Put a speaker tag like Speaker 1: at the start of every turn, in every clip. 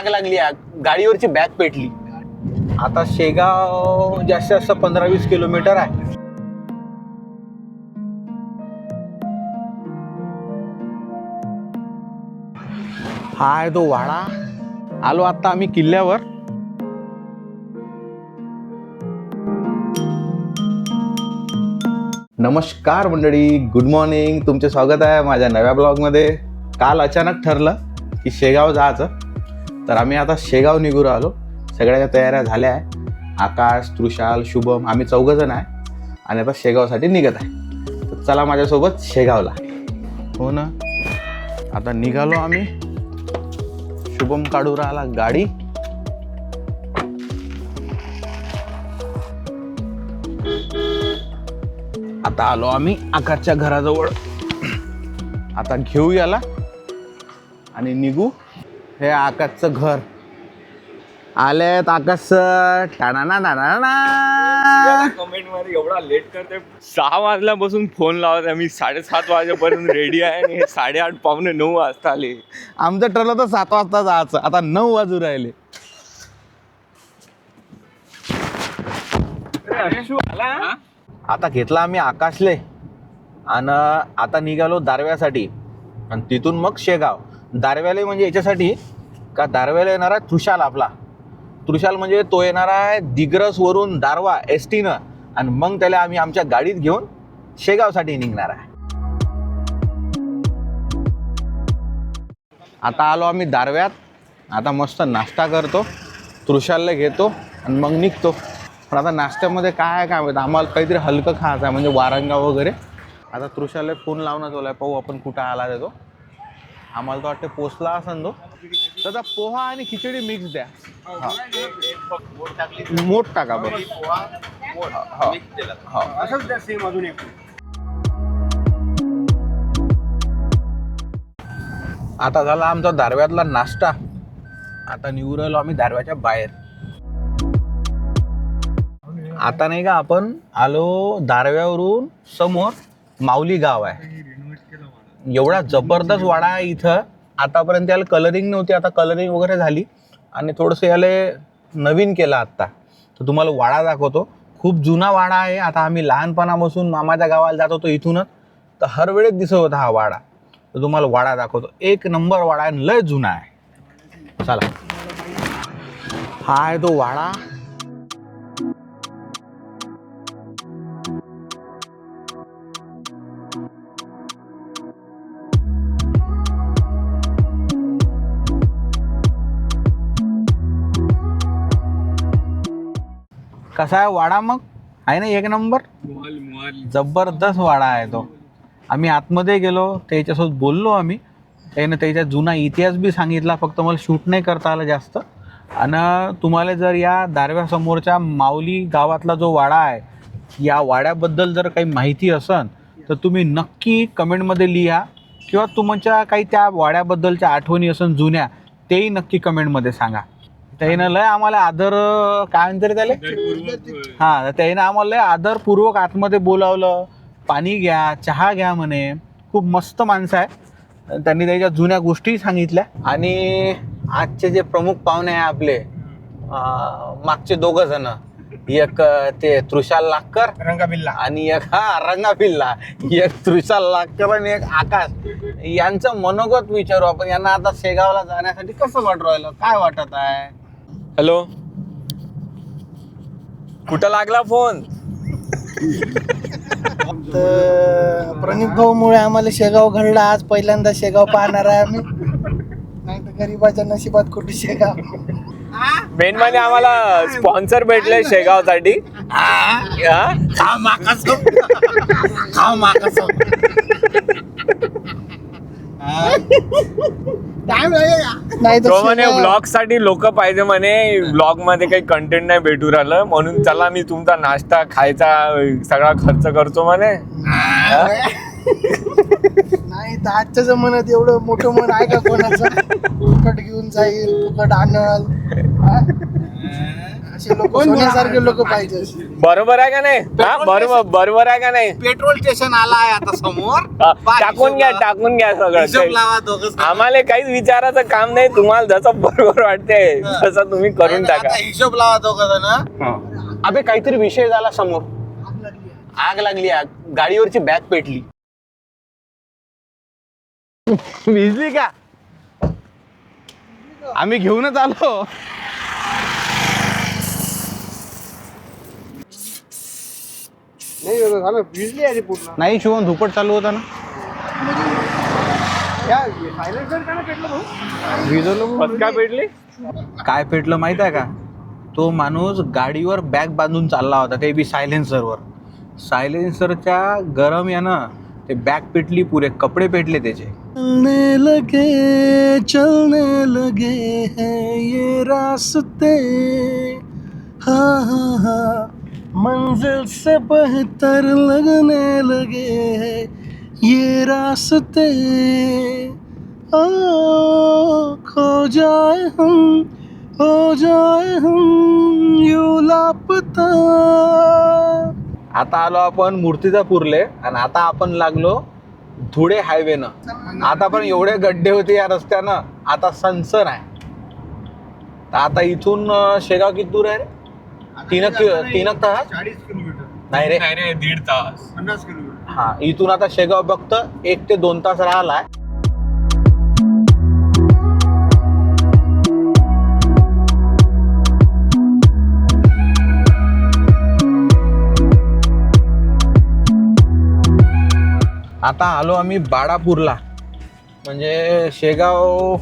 Speaker 1: आग लागली आग. गाडीवरची बॅग पेटली. आता शेगाव जास्तीत जास्त पंधरा वीस किलोमीटर आहे. हा आहे तो वाडा. आलो आता आम्ही किल्ल्यावर. नमस्कार मंडळी गुड मॉर्निंग तुमचे स्वागत आहे माझ्या नव्या ब्लॉगमध्ये काल अचानक ठरलं की शेगाव जायचं. तर आम्ही आता शेगाव निघून आलो. सगळ्या तयाऱ्या झाल्या आहे. आकाश तृषाल शुभम आम्ही चौघजण आहे. आणि आता शेगावसाठी निघत आहे. तर चला माझ्यासोबत शेगावला. हो ना? आता निघालो आम्ही. शुभम काढू राहिला गाडी. आता आलो आम्ही आकाशच्या घराजवळ. आता घेऊ याला. आणि निघू. हे आकाशचं घर. आलेत आकाश टाणा ना ना
Speaker 2: कमेंटमध्ये एवढा लेट करते सहा वाजल्यापासून फोन लावत आहे. मी साडेसात वाजेपर्यंत रेडी आहे आणि हे साडेआठ पावणे नऊ वाजता आले.
Speaker 1: आमचं ठरलं तर सात वाजता जायचं. आता नऊ वाजू राहिले. आता घेतला आम्ही आकाशले. आणि आता निघालो दारव्यासाठी. आणि तिथून मग शेगाव. दारव्यालय म्हणजे याच्यासाठी का दारव्याला येणार आहे तुषाल आपला. तुषाल म्हणजे तो येणार आहे दिग्रसवरून दारवा एस टीनं आणि मग त्याला आम्ही आमच्या गाडीत घेऊन शेगावसाठी निघणार आहे. आता आलो आम्ही दारव्यात. आता मस्त नाश्ता करतो. तृषालला घेतो आणि मग निघतो. पण आता नाश्त्यामध्ये काय आहे काय माहिती? आम्हाला काहीतरी हलकं खायचं आहे म्हणजे वारंगा वगैरे. आता तृषालला फोन लावण्यात आला आहे. पाहू आपण कुठं आला देतो आम्हाला तर वाटतं पोचला असन तो. त्याचा पोहा आणि खिचडी मिक्स द्या. हा. मोठ टाका बघ हो. हो. आता झाला आमचा दारव्यातला नाश्ता. आता निघू राहिलो आम्ही दारव्याच्या बाहेर. आता नाही का आपण आलो दारव्यावरून समोर माऊली गाव आहे. एवढा जबरदस्त वाडा आहे इथं. आतापर्यंत याला कलरिंग नव्हती आता कलरिंग वगैरे झाली. आणि थोडंसं याला नवीन केलं आत्ता. तर तुम्हाला वाडा दाखवतो. खूप जुना वाडा आहे. आता आम्ही लहानपणापासून मामाच्या गावाला जात होतो इथूनच. तर हर वेळेस दिसत होता हा वाडा. तर तुम्हाला वाडा दाखवतो. एक नंबर वाडा आहे आणि लय जुना आहे. चला. हा आहे तो वाडा. कसा आहे वाडा मग? आहे ना एक नंबर? जबरदस्त वाडा आहे तो. आम्ही आतमध्ये गेलो त्याच्यासोबत बोललो आम्ही. त्यानं त्याचा जुना इतिहास बी सांगितला फक्त मला शूट नाही करता आलं जास्त. आणि तुम्हाला जर या दारव्यासमोरच्या माऊली गावातला जो वाडा आहे या वाड्याबद्दल जर काही माहिती असन तर तुम्ही नक्की कमेंटमध्ये लिहा. किंवा तुमच्या काही त्या वाड्याबद्दलच्या आठवणी असन जुन्या तेही नक्की कमेंटमध्ये सांगा. त्यानं लय आम्हाला आदर काय म्हणते रे त्याला? हा त्याने आम्हाला लय आदरपूर्वक आतमध्ये बोलावलं. पाणी घ्या चहा घ्या म्हणे. खूप मस्त माणसं आहे. त्यांनी त्याच्या जुन्या गोष्टी सांगितल्या. आणि आजचे जे प्रमुख पाहुणे आहे आपले मागचे दोघं जण. एक ते तृषाल लाक्कर
Speaker 3: रंगाबिल्ला
Speaker 1: आणि एक हा रंगा पिल्ला एक तृषाल लाक्कर आणि एक आकाश. यांचं मनोगत विचारू आपण. यांना आता शेगावला जाण्यासाठी कसं वाटू राहिलं? काय वाटत आहे?
Speaker 2: हॅलो. कुठं लागला फोन?
Speaker 3: तर प्रणित भाऊमुळे आम्हाला शेगाव घडला. आज पहिल्यांदा शेगाव पाहणार आहे आम्ही. नाही तर गरीबाच्या नशिबात कुठे शेगाव?
Speaker 2: मेन म्हणजे आम्हाला स्पॉन्सर भेटले शेगाव
Speaker 3: नाही
Speaker 2: तो म्हणे ब्लॉगसाठी लोक पाहिजे म्हणे ब्लॉगमध्ये काही कंटेंट नाही भेटू राहिलं म्हणून चला मी तुमचा नाश्ता खायचा सगळा खर्च करतो म्हणे?
Speaker 3: नाही तर आजच्या जमान्यात एवढं मोठं मन आहे का कोणाचं फुकट घेऊन जाईल फुकट आणल? असे लोक सोन्यासारखे लोक पाहिजे.
Speaker 2: बरोबर आहे का नाही? हा बरोबर बरोबर आहे का नाही?
Speaker 1: पेट्रोल स्टेशन आला आहे आता समोर.
Speaker 2: हा, टाकून घ्या टाकून घ्या
Speaker 1: हिशोब
Speaker 2: सगळं
Speaker 1: लावा
Speaker 2: आम्हाला काहीच विचारायचं काम नाही. तुम्हाला जसं बरोबर वाटते तसं तुम्ही करून टाका.
Speaker 1: हिशोब लावा दोघं जण
Speaker 4: अबे काहीतरी विषय झाला समोर. आग लागली आग. गाडीवरची बॅग पेटली.
Speaker 1: भिजली का? आम्ही घेऊनच आलो. नाही शिवण धुपट चालू होता ना. भिजवलो काय पेटलं माहीत आहे का? तो माणूस गाडीवर बॅग बांधून चालला होता ते बी सायलेन्सरवर सायलेन्सरच्या गरम यानं ते बॅग पेटली पुरे कपडे पेटले त्याचे.
Speaker 3: चलने लगे चलने लगे हैं ये रास्ते। हाँ हाँ हाँ. मंजिल से बेहतर लगने लगे है ये रास्ते। ओ खो जाए हम हो जाए हम यू लापता।
Speaker 1: आता आलो आपण मूर्तिजापूरले आणि आता आपण लागलो धुळे हायवेनं. आता पण एवढे गड्डे होते या रस्त्यानं. आता सनसन आहे. तर आता इथून शेगाव किती दूर आहे रे? तीन तीन तास? नाही रे.
Speaker 2: नाही रे दीड तास.
Speaker 1: हा इथून आता शेगाव फक्त एक ते दोन तास राहिलाय. आता आलो आम्ही बाळापूरला म्हणजे शेगाव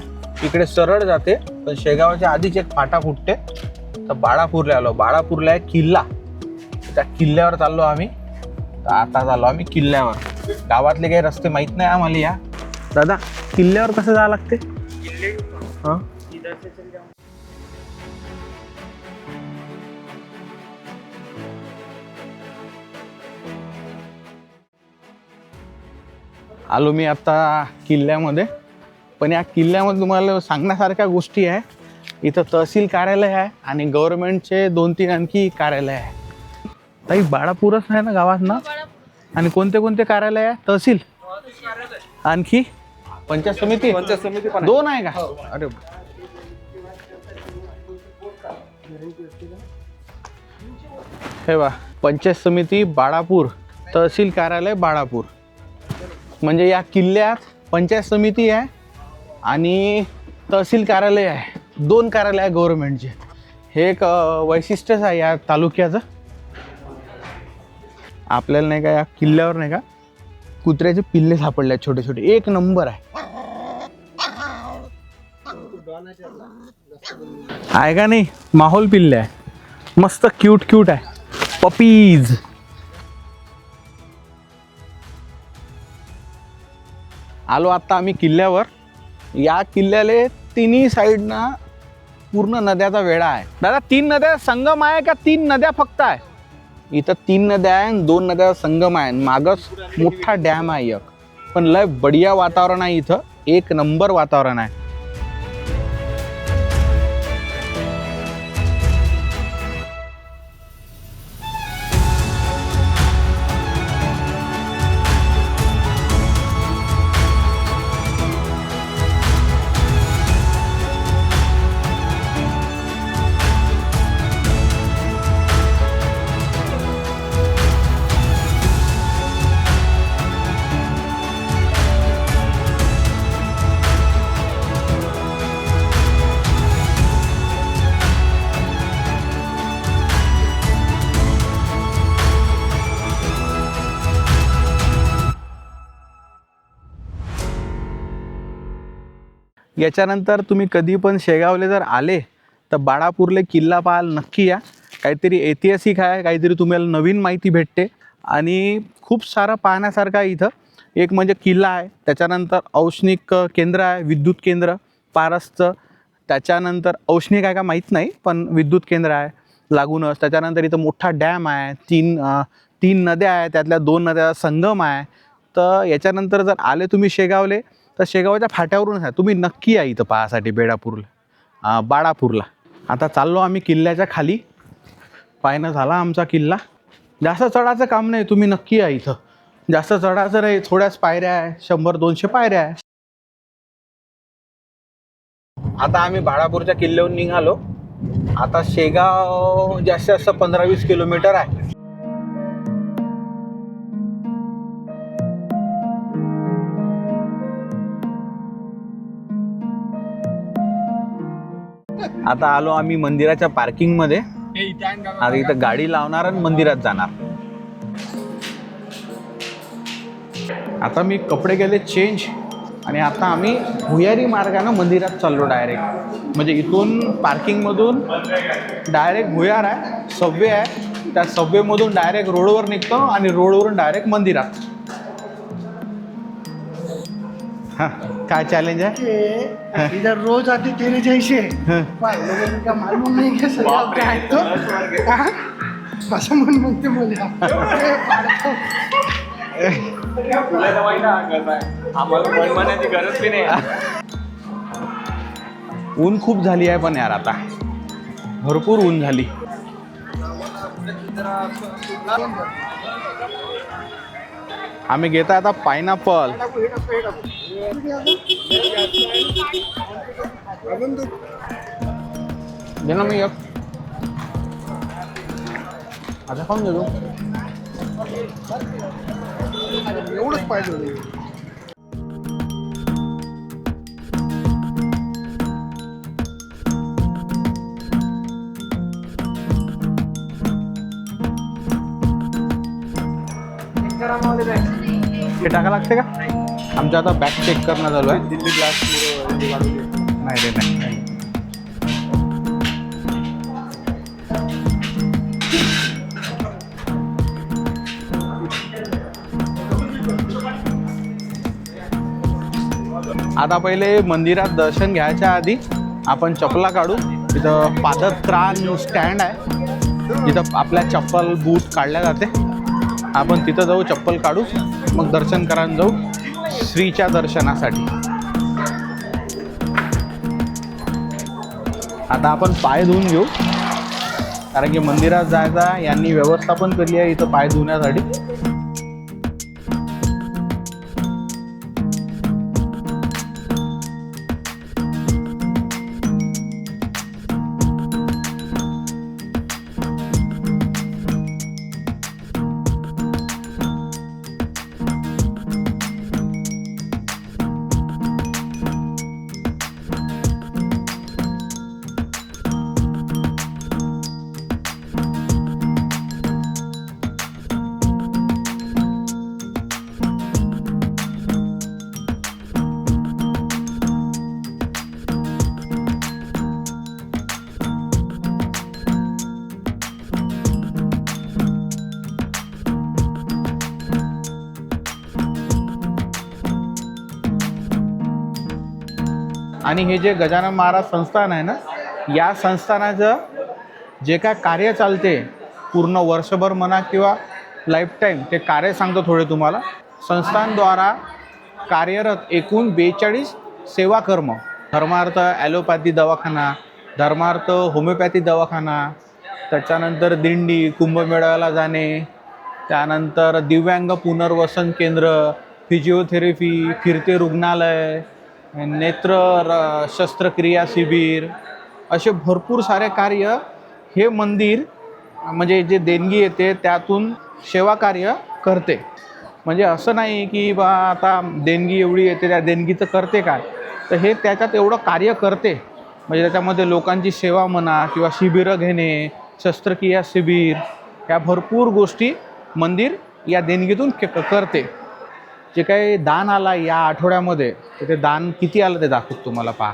Speaker 1: इकडे सरळ जाते पण शेगावच्या आधीच एक फाटा फुटते. तर बाळापूरला आलो. बाळापूरला आहे किल्ला. त्या किल्ल्यावर चाललो आम्ही. तर आता चाललो आम्ही किल्ल्यावर. गावातले काही रस्ते माहीत नाही आम्हाला या. दादा किल्ल्यावर कसं जावं लागते? आलो मी आता किल्ल्यामध्ये. पण या किल्ल्यामध्ये तुम्हाला सांगण्यासारख्या गोष्टी आहे. इथं तहसील कार्यालय आहे आणि गव्हर्नमेंटचे दोन तीन आणखी कार्यालय आहे. ताई बाळापूरच आहे ना गावात ना? आणि कोणते कोणते कार्यालय आहे? तहसील? आणखी? पंचायत समिती? पंचायत समिती दोन आहे का? अरे हे बा पंचायत समिती बाळापूर तहसील कार्यालय बाळापूर. म्हणजे या किल्ल्यात पंचायत समिती आहे आणि तहसील कार्यालय आहे. दोन कार्यालय आहे गव्हर्नमेंटचे हे एक वैशिष्ट्यच आहे या तालुक्याचं. आपल्याला नाही का या किल्ल्यावर नाही का कुत्र्याचे पिल्ले सापडले आहेत छोटे छोटे एक नंबर आहे. आहे का नाही? माहोल पिल्ले आहे. मस्त क्यूट क्यूट आहे. पपीज आलो आत्ता आम्ही किल्ल्यावर. या किल्ल्याले तिन्ही साईडना पूर्ण नद्याचा वेढा आहे. दादा तीन नद्या संगम आहे का तीन नद्या फक्त आहे? इथं तीन नद्या आहे आणि दोन नद्या संगम आहे. मागच मोठा डॅम आहे एक. पण लय बढिया वातावरण आहे इथं. एक नंबर वातावरण आहे. याच्यानंतर तुम्ही कधी पण शेगावले जर आले तर बाळापूरले किल्ला पाहाल नक्की या. काहीतरी ऐतिहासिक आहे काहीतरी तुम्हाला नवीन माहिती भेटते. आणि खूप सारं पाहण्यासारखं आहे इथं. एक म्हणजे किल्ला आहे त्याच्यानंतर औष्णिक केंद्र आहे विद्युत केंद्र पारसचं. त्याच्यानंतर औष्णिक आहे का माहीत नाही पण विद्युत केंद्र आहे लागूनच. त्याच्यानंतर इथं मोठा डॅम आहे तीन तीन नद्या आहे त्यातल्या दोन नद्या संगम आहे. तर याच्यानंतर जर आले तुम्ही शेगावले तर शेगावच्या फाट्यावरूनच आहे. तुम्ही नक्की या इथं पाहासाठी बेडापूरला. बाळापूरला. आता चाललो आम्ही किल्ल्याच्या खाली. पायनं झाला आमचा किल्ला. जास्त चढायचं काम नाही तुम्ही नक्की या इथं. जास्त चढाचं नाही थोड्याच पायऱ्या आहे. शंभर दोनशे पायऱ्या आहे. आता आम्ही बाळापूरच्या किल्ल्याहून निघालो. आता शेगाव जास्तीत जास्त पंधरा वीस किलोमीटर आहे. आता आलो आम्ही मंदिराच्या पार्किंगमध्ये. आता इथं गाडी लावणार आणि मंदिरात जाणार. आता मी कपडे गेले चेंज आणि आता आम्ही भुयारी मार्गानं मंदिरात चाललो डायरेक्ट म्हणजे इथून पार्किंगमधून डायरेक्ट भुयार आहे सबवे आहे. त्या सबवेमधून डायरेक्ट रोडवर निघतो आणि रोडवरून डायरेक्ट मंदिरात. हां. काय चॅलेंज आहे?
Speaker 3: इधर रोज आते तेरे जैसे. को मालूम नहीं कैसे क्या है तो? बस मन म्हणते बोले.
Speaker 2: तुला तर माहिती आम्हाला मन म्हणायची गरज बी नाही.
Speaker 1: ऊन खूप झाली आहे पण यार आता. भरपूर ऊन झाली. आम्ही घेत आता पायनॅपल. दे ना मी एक. आता खाऊन देतो?
Speaker 3: एवढंच पाहिजे होतं.
Speaker 1: हे टाका लागते का? आमचं आता बॅग चेक करणं चालू आहे. दिल्ली ग्लास नाही रे नाही. नाही. आता पहिले मंदिरात दर्शन घ्यायच्या आधी आपण चपला काढू. तिथं पादत्राण स्टँड आहे. तिथं आपल्या चप्पल बूट काढल्या जाते. आपण तिथं जाऊ चप्पल काढू. मग दर्शन करायला जाऊ श्रीच्या दर्शनासाठी. आता आपण पाय धुवून घेऊ. कारण की मंदिरात जायचा यांनी व्यवस्था पण केली आहे इथं पाय धुण्यासाठी आणि हे जे गजानन महाराज संस्थान आहे ना या संस्थानाचं जे काय कार्य चालते पूर्ण वर्षभर म्हणा किंवा लाईफटाईम ते कार्य सांगतो थोडे तुम्हाला. संस्थानद्वारा कार्यरत एकूण बेचाळीस सेवा कर्म धर्मार्थ ॲलोपॅथी दवाखाना धर्मार्थ होमिओपॅथी दवाखाना त्याच्यानंतर दिंडी कुंभमेळ्याला जाणे त्यानंतर दिव्यांग पुनर्वसन केंद्र फिजिओथेरपी फिरते रुग्णालय नेत्र शस्त्रक्रिया शिबिर असे भरपूर सारे कार्य हे मंदिर म्हणजे जे देणगी येते त्यातून सेवा कार्य करते. म्हणजे असं नाही की बा आता देणगी एवढी येते त्या देणगीचं करते काय? तर हे त्याच्यात एवढं कार्य करते. म्हणजे त्याच्यामध्ये लोकांची सेवा म्हणा किंवा शिबिरं घेणे शस्त्रक्रिया शिबिर या भरपूर गोष्टी मंदिर या देणगीतून के करते. जे काही दान आला या आठवड्यामध्ये तर ते दान किती आलं ते दाखवतो तुम्हाला पहा.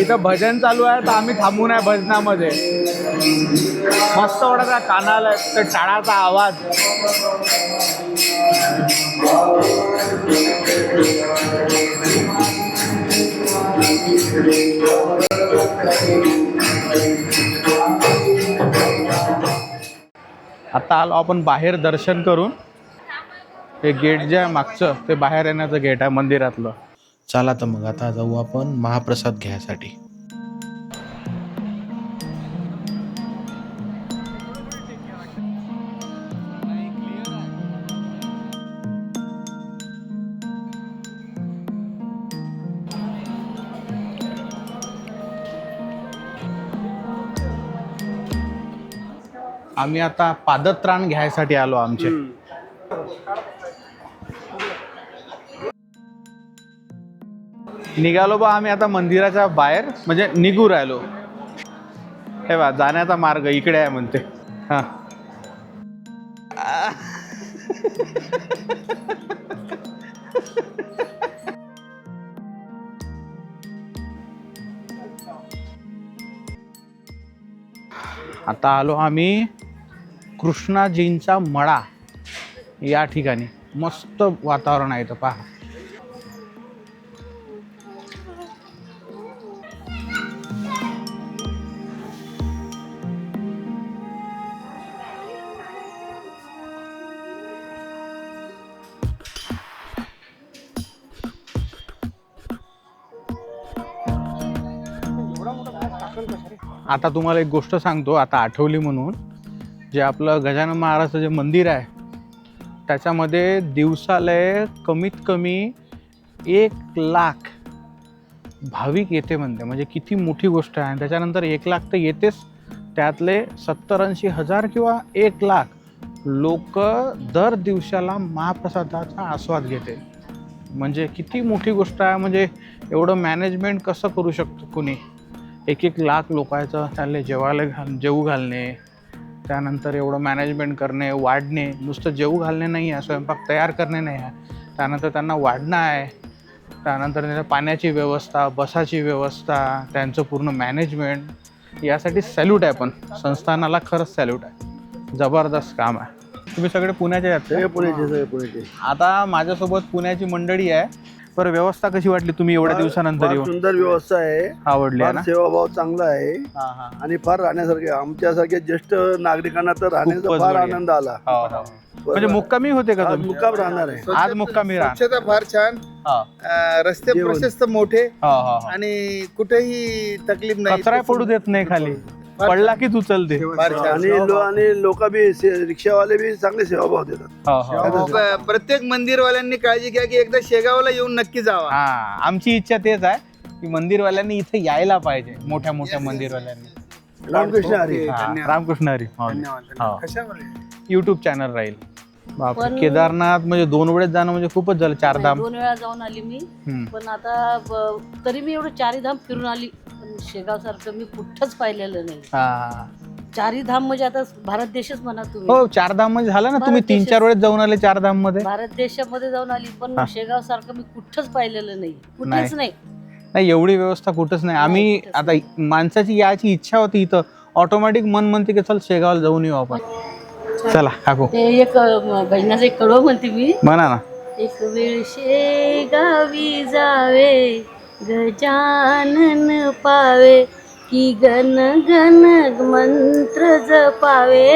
Speaker 1: इथं भजन चालू आहे तर आम्ही थांबून आहे भजनामध्ये. मस्त वाटत कानाला तर टाळाचा आवाज. आता आलो आपण बाहेर दर्शन करून. हे गेट जे आहे मागचं ते बाहेर येण्याचं गेट आहे मंदिरातलं.
Speaker 5: चला तर मग आता जाऊ आपण महाप्रसाद घ्यायसाठी.
Speaker 1: आम्ही आता पादत्राण घ्यायसाठी आलो आमचे. निघालो बा आम्ही आता मंदिराच्या बाहेर म्हणजे निघू राहिलो. हे बा जाण्याचा मार्ग इकडे आहे म्हणते. हा. आता आलो आम्ही कृष्णाजींचा मळा या ठिकाणी मस्त वातावरण आहे तर पहा. आता तुम्हाला एक गोष्ट सांगतो आता आठवली म्हणून. जे आपलं गजानन महाराजचं जे मंदिर आहे त्याच्यामध्ये दिवसाला कमीत कमी एक लाख भाविक येते म्हणते. म्हणजे किती मोठी गोष्ट आहे. आणि त्याच्यानंतर एक लाख तर येतेच. त्यातले सत्तर ऐंशी हजार किंवा एक लाख लोक दर दिवसाला महाप्रसादाचा आस्वाद घेते. म्हणजे किती मोठी गोष्ट आहे. म्हणजे एवढं मॅनेजमेंट कसं करू शकतो कुणी? एक एक लाख लोकांचं त्याला जेवायला घाल जेवू घालणे त्यानंतर एवढं मॅनेजमेंट करणे वाढणे नुसतं जेवू घालणे नाही आहे स्वयंपाक तयार करणे नाही आहे. त्यानंतर त्यांना वाढणं आहे. त्यानंतर त्यांच्या पाण्याची व्यवस्था बसाची व्यवस्था त्यांचं पूर्ण मॅनेजमेंट यासाठी सॅल्यूट आहे पण संस्थानाला खरंच सॅल्यूट आहे. जबरदस्त काम आहे. तुम्ही सगळे पुण्याचे आहेत
Speaker 6: पुण्याचे.
Speaker 1: आता माझ्यासोबत पुण्याची मंडळी आहे. बरं व्यवस्था कशी वाटली तुम्ही एवढ्या दिवसानंतर
Speaker 6: फार
Speaker 1: येऊन?
Speaker 6: सुंदर व्यवस्था आहे.
Speaker 1: आवडली आहे
Speaker 6: फार
Speaker 1: ना?
Speaker 6: सेवाभाव चांगला आहे.
Speaker 1: हा हा.
Speaker 6: आणि फार राहण्यासारखे आमच्यासारख्या ज्येष्ठ नागरिकांना तर राहण्याचा
Speaker 1: खूपच
Speaker 6: फार
Speaker 1: बढिया.
Speaker 6: आनंद आला.
Speaker 1: हो, हो. म्हणजे मुक्कामी होते का
Speaker 6: आज
Speaker 1: तुम्ही?
Speaker 6: मुक्काम राहणार आहे.
Speaker 1: आज मुक्कामी राहा
Speaker 3: स्वच्छता फार छान.
Speaker 1: हा.
Speaker 3: अं, रस्ते
Speaker 6: जेवण.
Speaker 3: प्रशस्त मोठे.
Speaker 1: हो, हो, हो.
Speaker 3: आणि कुठेही तकलीफ नाही.
Speaker 1: कचरा पडू देत नाही खाली. पडला की तू चलते
Speaker 3: फार छान.
Speaker 6: आणि लो- आणि लोक बी से- रिक्षावाले बी चांगले सेवाभाव देतात.
Speaker 1: हो, हो.
Speaker 3: प- प्रत्येक मंदिरवाल्यांनी काळजी घ्या की एकदा शेगावला येऊन नक्की जावा.
Speaker 1: हा आमची इच्छा तेच आहे की मंदिरवाल्यांनी इथे यायला पाहिजे मोठ्या मोठ्या मंदिरवाल्यांनी.
Speaker 6: रामकृष्ण हरी.
Speaker 1: हा,
Speaker 3: धन्यवाद.
Speaker 1: रामकृष्ण हरी.
Speaker 3: धन्यवाद
Speaker 1: हो.
Speaker 3: धन्यवाद.
Speaker 1: युट्यूब चॅनल राहील. बापरे.
Speaker 7: पण-
Speaker 1: केदारनाथ म्हणजे दोन वेळेस जाणं म्हणजे खूपच झालं चार
Speaker 7: नाही,
Speaker 1: धाम.
Speaker 7: दोन वेळा जाऊन आली मी.
Speaker 1: हम्म.
Speaker 7: पण आता ब- तरी मी एवढं चारी धाम फिरून आली. पण शेगाव सारखं मी कुठंच पाहिलेलं नाही.
Speaker 1: हा.
Speaker 7: चारी धाम म्हणजे आता भारत देशच म्हणा तुम्ही.
Speaker 1: हो चार धाममध्ये झालं ना तुम्ही
Speaker 7: भारत
Speaker 1: तीन
Speaker 7: देशात-
Speaker 1: चार वेळेस जाऊन आले चार धाममध्ये
Speaker 7: भारत देशामध्ये जाऊन आली पण
Speaker 1: हा.
Speaker 7: शेगाव सारखं मी कुठंच पाहिलेलं नाही. कुठेच
Speaker 1: नाही.
Speaker 7: नाही.
Speaker 1: नाही एवढी व्यवस्था कुठंच नाही. आम्ही
Speaker 7: कुठंच
Speaker 1: आता माणसाची याची इच्छा होती इथं. ऑटोमॅटिक मन म्हणते की चल शेगावला जाऊन येऊ आपण. चला काकू.
Speaker 7: ते एक अं, भजनाचं एक कडवं म्हणते मी.
Speaker 1: म्हणा ना.
Speaker 7: एक वेळ शेगावी जावे. गजानन पावे की गण गण मंत्र जपावे.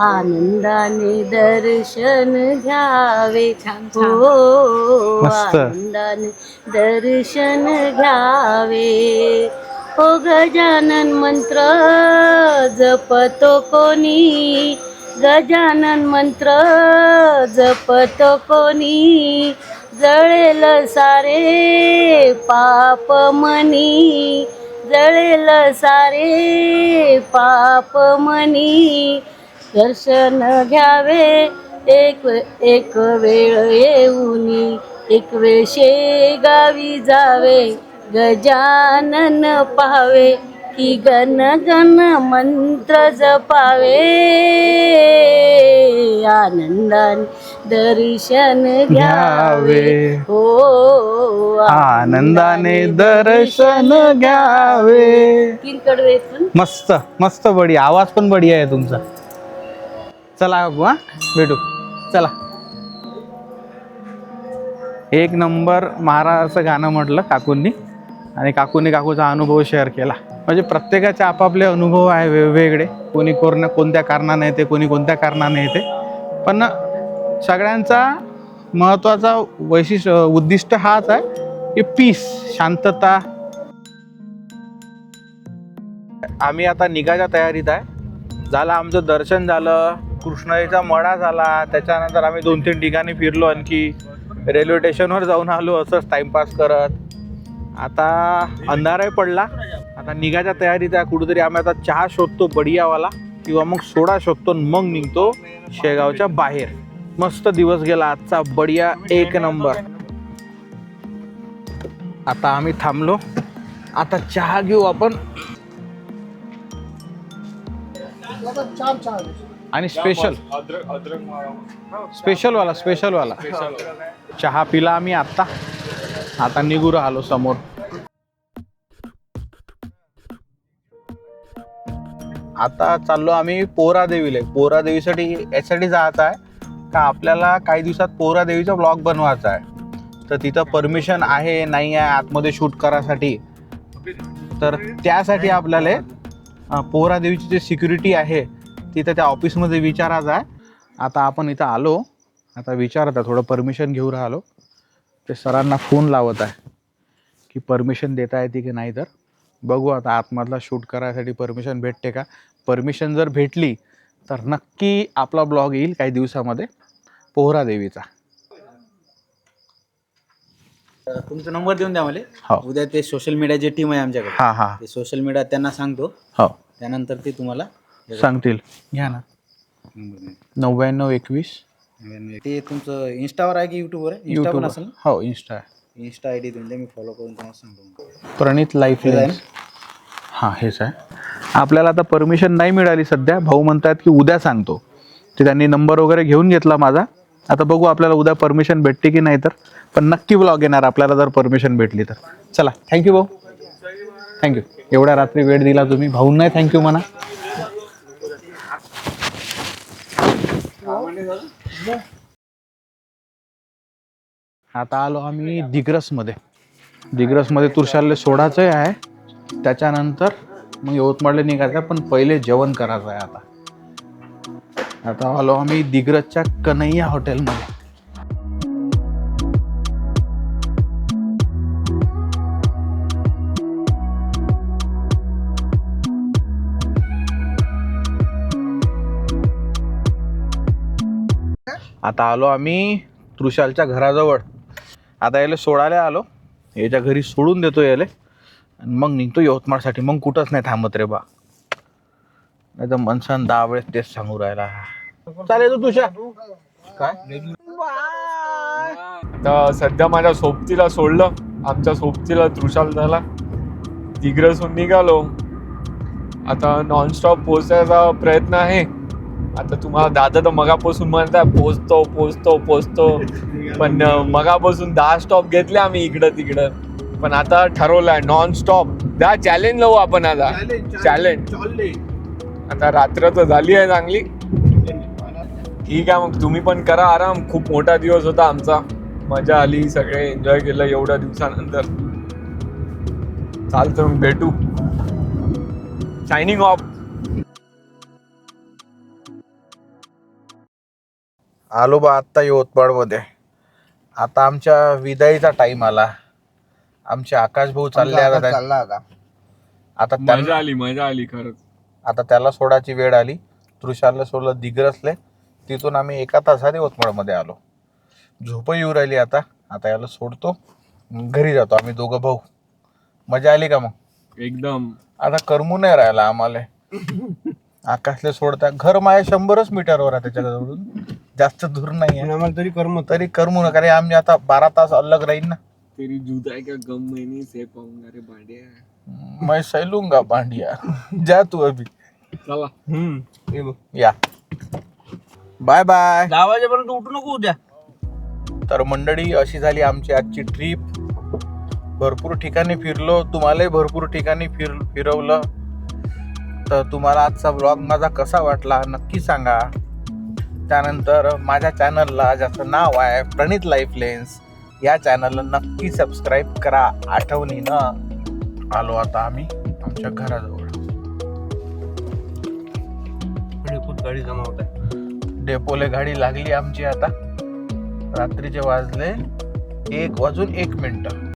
Speaker 7: आनंदाने दर्शन घ्यावे. हो. आनंदाने दर्शन घ्यावे. हो गजानन मंत्र जपतो कोणी? गजानन मंत्र जपतो कोणी? जळेल सारे पाप मनी जळेल सारे पाप मनी. दर्शन घ्यावे एक एक वेळ येऊनी एक वेळ शेगावी जावे गजानन पाहावे. की गण गण मंत्र जपावे आनंदाने दर्शन घ्यावे हो
Speaker 1: आनंदाने दर्शन घ्यावे
Speaker 7: तीन कडवे आहेत पण
Speaker 1: मस्त मस्त बढिया आवाज पण बढिया आहे तुमचा चला काकू हा भेटू चला एक नंबर महाराजाचं गाणं म्हटलं काकूंनी आणि काकूंनी काकूचा अनुभव शेअर केला म्हणजे प्रत्येकाचे आपापले अनुभव आहे वेगवेगळे. कोणी कोण कोणत्या कारणाने येते कोणी कोणत्या कारणाने येते. पण सगळ्यांचा महत्त्वाचा वैशिष्ट्य उद्दिष्ट हाच आहे की पीस शांतता. आम्ही आता निघायच्या तयारीत आहे. झालं आमचं दर्शन झालं कृष्णाईचा मळा झाला. त्याच्यानंतर आम्ही दोन तीन ठिकाणी फिरलो. आणखी रेल्वे स्टेशनवर जाऊन आलो असंच टाइमपास करत. आता अंधारही पडला. आता निघायच्या तयारीत आहे. कुठेतरी आम्ही आता चहा शोधतो बढियावाला किंवा मग सोडा शोधतो मग निघतो शेगावच्या बाहेर. मस्त दिवस गेला आजचा. बढिया एक नंबर. आता आम्ही थांबलो. आता चहा घेऊ आपण. आणि स्पेशल स्पेशल वाला स्पेशल वाला. चहा पिला आम्ही आता. आता निघू राहिलो समोर. आता चाललो आम्ही पोरादेवीला. देवीला पोरा देवीसाठी यासाठी जायचं आहे. का आपल्याला काही दिवसात पोरादेवीचा ब्लॉग बनवायचा आहे. तर तिथं परमिशन आहे नाही आहे आतमध्ये शूट करायसाठी. तर त्यासाठी आपल्याला पोरादेवीची देवीची जी सिक्युरिटी आहे तिथं त्या ऑफिसमध्ये विचारायचं आहे. आता आपण इथं आलो. आता विचारत थोडं परमिशन घेऊ राहिलो. ते सरांना फोन लावत आहे की परमिशन देता येते की नाही तर. बघू आता आतमधला शूट करायसाठी परमिशन भेटते का? परमिशन जर भेटली तर नक्की आपला ब्लॉग येईल काही दिवसामध्ये पोहरा देवीचा.
Speaker 8: तुमचा नंबर देऊन द्या मला.
Speaker 1: हो.
Speaker 8: उद्या ते सोशल मीडियाची टीम आहे आमच्याकडे
Speaker 1: हां हां.
Speaker 8: ते सोशल मीडिया त्यांना सांगतो.
Speaker 1: हो.
Speaker 8: त्यानंतर ते तुम्हाला
Speaker 1: सांगतील. घ्या ना. नव्याण्णव एकवीस
Speaker 8: ते तुमचं इंस्टावर आहे की युट्यूबवर आहे? इंस्टा पण असेल ना?
Speaker 1: हो इन्स्टा आहे.
Speaker 8: इंस्टा आय डी देऊन द्या मी फॉलो करून तुम्हाला सांगतो
Speaker 1: प्रणित लाईफ लेन्स हां हेच आहे. आपल्याला आता परमिशन नाही मिळाली सध्या. भाऊ म्हणतात की उद्या सांगतो. ते त्यांनी नंबर वगैरे घेऊन घेतला माझा. आता बघू आपल्याला उद्या परमिशन भेटते की नाही तर. पण नक्की ब्लॉग येणार आपल्याला जर परमिशन भेटली तर. चला थँक्यू भाऊ. थँक्यू एवढ्या रात्री वेळ दिला तुम्ही. भाऊंनाही थँक्यू म्हणा. आता आलो आम्ही दिग्रसमध्ये. दिग्रसमध्ये तुरशालले सोडायचं आहे. त्याच्यानंतर मग यवतमाळला निघायचं आहे, पण पहिले जेवण करायचं आहे आता. आता आलो आम्ही दिग्रसच्या कन्हैया हॉटेलमध्ये आता आलो आम्ही तृषालच्या घराजवळ. आता याला सोडायला आलो. याच्या घरी सोडून देतो याले. आणि मग निघतो यवतमाळसाठी. मग कुठंच नाही थांबत रे बा. नाही तर मनसान दहा वेळेस तेच सांगू राहिला. चालेल तू काय?
Speaker 2: आता सध्या माझ्या सोबतीला सोडलं. आमच्या सोबतीला तृषाल झाला. दिग्रसून निघालो. आता नॉनस्टॉप पोचायचा प्रयत्न आहे. आता तुम्हाला दादा तर मगापासून म्हणताय पोचतो पोचतो पोचतो. पण मगापासून दहा स्टॉप घेतले आम्ही इकडं तिकडं. पण आता ठरवलंय नॉन स्टॉप द्या चॅलेंज लावू आपण आता. चॅलेंज आता रात्र तर झाली आहे चांगली. ठीक आहे मग तुम्ही पण करा आराम. खूप मोठा दिवस होता आमचा. मजा आली सगळे एन्जॉय केलं एवढ्या दिवसानंतर. चालतं मग भेटू. शायनिंग ऑफ
Speaker 1: आलो बा आत्ता यवतमाळमध्ये. आता आमच्या विदाईचा टाइम आला. आमचे आकाश भाऊ चालले आता त्या- आता
Speaker 2: मजा आली मजा आली खरंच.
Speaker 1: आता त्याला सोडायची वेळ आली. तृषाला सोडलं दिग्रसले. तिथून आम्ही एका तासात यवतमाळमध्ये आलो. झोप येऊ राहिली आता. आता याला सोडतो. घरी जातो आम्ही दोघं भाऊ. मजा आली का मग?
Speaker 2: एकदम.
Speaker 1: आता करमू नाही राहिला आम्हाला. आकाशले सोडता. घर माझ्या शंभरच मीटरवर आहे त्याच्याजवळून. जास्त दूर नाही आहे
Speaker 6: आम्हाला तरी कर्म
Speaker 1: तरी करमू नका. रे आम्ही आता बारा तास अलग राहील ना.
Speaker 2: तेरी जुदाई का? गम मैंने से पाऊंगा रे भांड्या.
Speaker 1: मैं सैलूंगा बांडिया जा तू अभी.
Speaker 2: चला.
Speaker 1: या बाय बाय
Speaker 6: दहा वाजेपर्यंत उठू नको उद्या.
Speaker 1: तर मंडळी अशी झाली आमची आजची ट्रिप भरपूर ठिकाणी फिरलो. तुम्हालाही भरपूर ठिकाणी फिर फिरवलं. तर तुम्हाला आजचा ब्लॉग माझा कसा वाटला नक्की सांगा. त्यानंतर माझ्या चॅनलला ज्याचं नाव आहे प्रणित लाईफ लेन्स या चॅनलला नक्की सबस्क्राईब करा. आठवणीनं आलो आता आम्ही आमच्या घराजवळ.
Speaker 6: गाडी जमा होत आहे.
Speaker 1: डेपोले गाडी लागली आमची आता. रात्रीचे वाजले एक वाजून एक मिनिट.